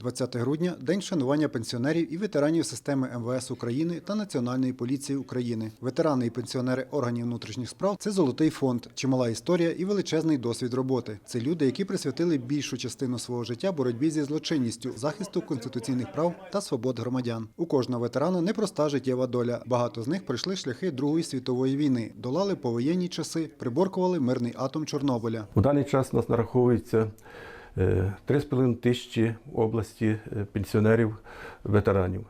20 грудня день вшанування пенсіонерів і ветеранів системи МВС України та Національної поліції України. Ветерани і пенсіонери органів внутрішніх справ це золотий фонд, чимала історія і величезний досвід роботи. Це люди, які присвятили більшу частину свого життя боротьбі зі злочинністю, захисту конституційних прав та свобод громадян. У кожного ветерана непроста життєва доля. Багато з них пройшли шляхи Другої світової війни, долали повоєнні часи, приборкували мирний атом Чорнобиля. У даний час у нас нараховується 3,5 тисячі в області е, пенсіонерів ветеранів.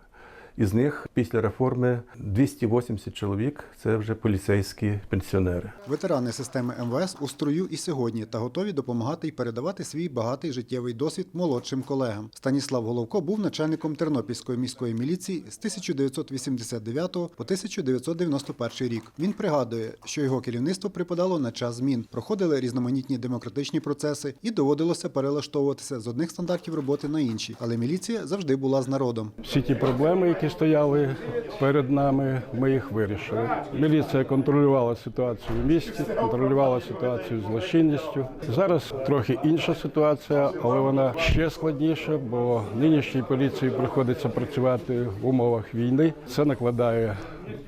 Із них після реформи 280 чоловік це вже поліцейські пенсіонери. Ветерани системи МВС у строю і сьогодні та готові допомагати і передавати свій багатий життєвий досвід молодшим колегам. Станіслав Головко був начальником Тернопільської міської міліції з 1989 по 1991 рік. Він пригадує, що його керівництво припадало на час змін, проходили різноманітні демократичні процеси і доводилося перелаштовуватися з одних стандартів роботи на інші. Але міліція завжди була з народом. Всі ті проблеми, стояли перед нами, ми їх вирішили. Міліція контролювала ситуацію в місті, контролювала ситуацію з злочинністю. Зараз трохи інша ситуація, але вона ще складніша, бо нинішній поліції приходиться працювати в умовах війни. Це накладає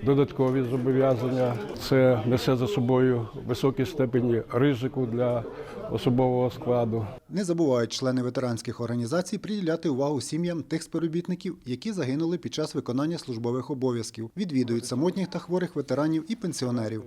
додаткові зобов'язання. Це несе за собою високі степені ризику для особового складу. Не забувають члени ветеранських організацій приділяти увагу сім'ям тих співробітників, які загинули під час виконання службових обов'язків, відвідують самотніх та хворих ветеранів і пенсіонерів.